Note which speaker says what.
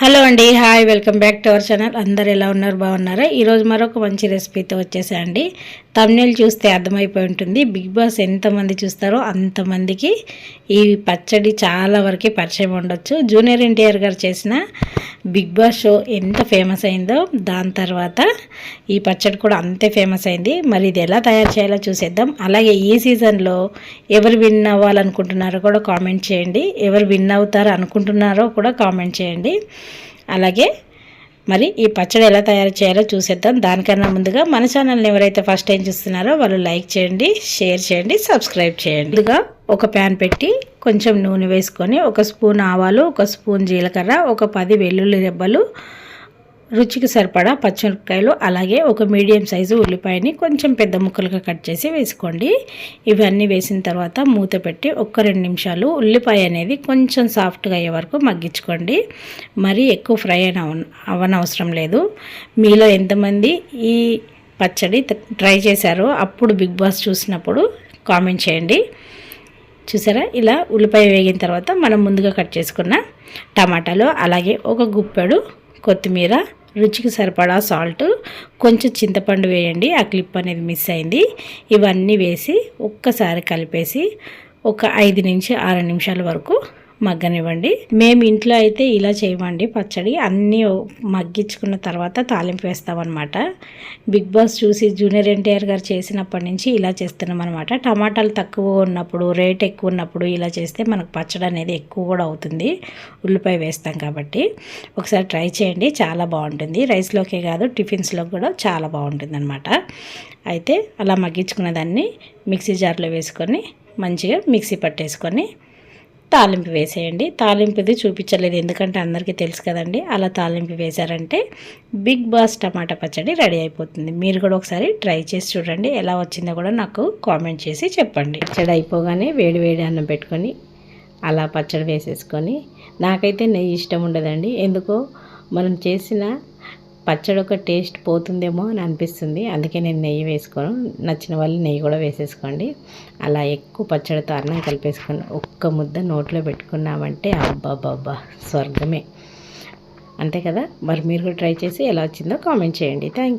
Speaker 1: Hello అండి hi welcome back to our channel. అందరు ఎలా ఉన్నారు? బాగున్నారా? ఈరోజు మరొక మంచి రెసిపీతో వచ్చేసాయండి. అండి చూస్తే అర్థమైపోయి ఉంటుంది. బిగ్ బాస్ ఎంతమంది చూస్తారో అంతమందికి ఈ పచ్చడి చాలా వరకు పరిచయం ఉండొచ్చు. జూనియర్ ఎన్టీఆర్ గారు చేసిన బిగ్ బాస్ షో ఎంత ఫేమస్ అయిందో దాని తర్వాత ఈ పచ్చడి కూడా అంతే ఫేమస్ అయింది. మరి ఇది ఎలా తయారు చేయాలో చూసేద్దాం. అలాగే ఈ సీజన్లో ఎవరు విన్ అవ్వాలనుకుంటున్నారో కూడా కామెంట్ చేయండి. ఎవరు విన్ అవుతారో అనుకుంటున్నారో కూడా కామెంట్ చేయండి. అలాగే మరి ఈ పచ్చడి ఎలా తయారు చేయాలో చూసేద్దాం. దానికన్నా ముందుగా మన ఛానల్ని ఎవరైతే ఫస్ట్ టైం చూస్తున్నారో వాళ్ళు లైక్ చేయండి షేర్ చేయండి సబ్స్క్రైబ్ చేయండి. ముందుగా ఒక ప్యాన్ పెట్టి కొంచెం నూనె వేసుకొని ఒక స్పూన్ ఆవాలు ఒక స్పూన్ జీలకర్ర ఒక పది వెల్లుల్లి రెబ్బలు రుచికి సరిపడా పచ్చిమిరపకాయలు అలాగే ఒక మీడియం సైజు ఉల్లిపాయని కొంచెం పెద్ద ముక్కలుగా కట్ చేసి వేసుకోండి. ఇవన్నీ వేసిన తర్వాత మూత పెట్టి ఒక్క రెండు నిమిషాలు ఉల్లిపాయ అనేది కొంచెం సాఫ్ట్గా అయ్యే వరకు మగ్గించుకోండి. మరీ ఎక్కువ ఫ్రై అయిన అవనవసరం లేదు. మీలో ఎంతమంది ఈ పచ్చడి ట్రై చేశారో అప్పుడు బిగ్ బాస్ చూసినప్పుడు కామెంట్ చేయండి. చూసారా? ఇలా ఉల్లిపాయ వేగిన తర్వాత మనం ముందుగా కట్ చేసుకున్న టమాటాలు అలాగే ఒక గుప్పెడు కొత్తిమీర రుచికి సరిపడా సాల్ట్ కొంచెం చింతపండు వేయండి ఆ క్లిప్ అనేది మిస్ అయింది. ఇవన్నీ వేసి ఒక్కసారి కలిపేసి ఒక ఐదు నుంచి ఆరు నిమిషాల వరకు మగ్గనివ్వండి. మేము ఇంట్లో అయితే ఇలా చేయమండి. పచ్చడి అన్నీ మగ్గించుకున్న తర్వాత తాలింపు వేస్తామన్నమాట. బిగ్ బాస్ చూసి జూనియర్ ఎన్టీఆర్ గారు చేసినప్పటి నుంచి ఇలా చేస్తున్నాం అనమాట టమాటాలు తక్కువ ఉన్నప్పుడు రేట్ ఎక్కువ ఉన్నప్పుడు ఇలా చేస్తే మనకు పచ్చడి అనేది ఎక్కువ కూడా అవుతుంది. ఉల్లిపాయ వేస్తాం కాబట్టి. ఒకసారి ట్రై చేయండి. చాలా బాగుంటుంది. రైస్లోకే కాదు టిఫిన్స్లో కూడా చాలా బాగుంటుంది అనమాట అయితే అలా మగ్గించుకున్న దాన్ని మిక్సీ జార్లో వేసుకొని మంచిగా మిక్సీ పట్టేసుకొని తాలింపు వేసేయండి. తాలింపుది చూపించలేదు. ఎందుకంటే అందరికీ తెలుసు కదండి. అలా తాలింపు వేశారంటే బిగ్ బాస్ టమాటా పచ్చడి రెడీ అయిపోతుంది. మీరు కూడా ఒకసారి ట్రై చేసి చూడండి. ఎలా వచ్చిందో కూడా నాకు కామెంట్ చేసి చెప్పండి. పచ్చడి అయిపోగానే వేడి వేడి అన్నం పెట్టుకొని అలా పచ్చడి వేసేసుకొని నాకైతే నెయ్యి ఇష్టం ఉండదండి. ఎందుకో మనం చేసిన పచ్చడి ఒక టేస్ట్ పోతుందేమో అని అనిపిస్తుంది. అందుకే నేను నెయ్యి వేసుకోను. నచ్చిన వాళ్ళు నెయ్యి కూడా వేసేసుకోండి. అలా ఎక్కువ పచ్చడితో అన్నం కలిపేసుకొని ఒక్క ముద్ద నోట్లో పెట్టుకున్నామంటే అబ్బాబ్బాబ్బా స్వర్గమే. అంతే కదా? మరి మీరు కూడా ట్రై చేసి ఎలా వచ్చిందో కామెంట్ చేయండి. థ్యాంక్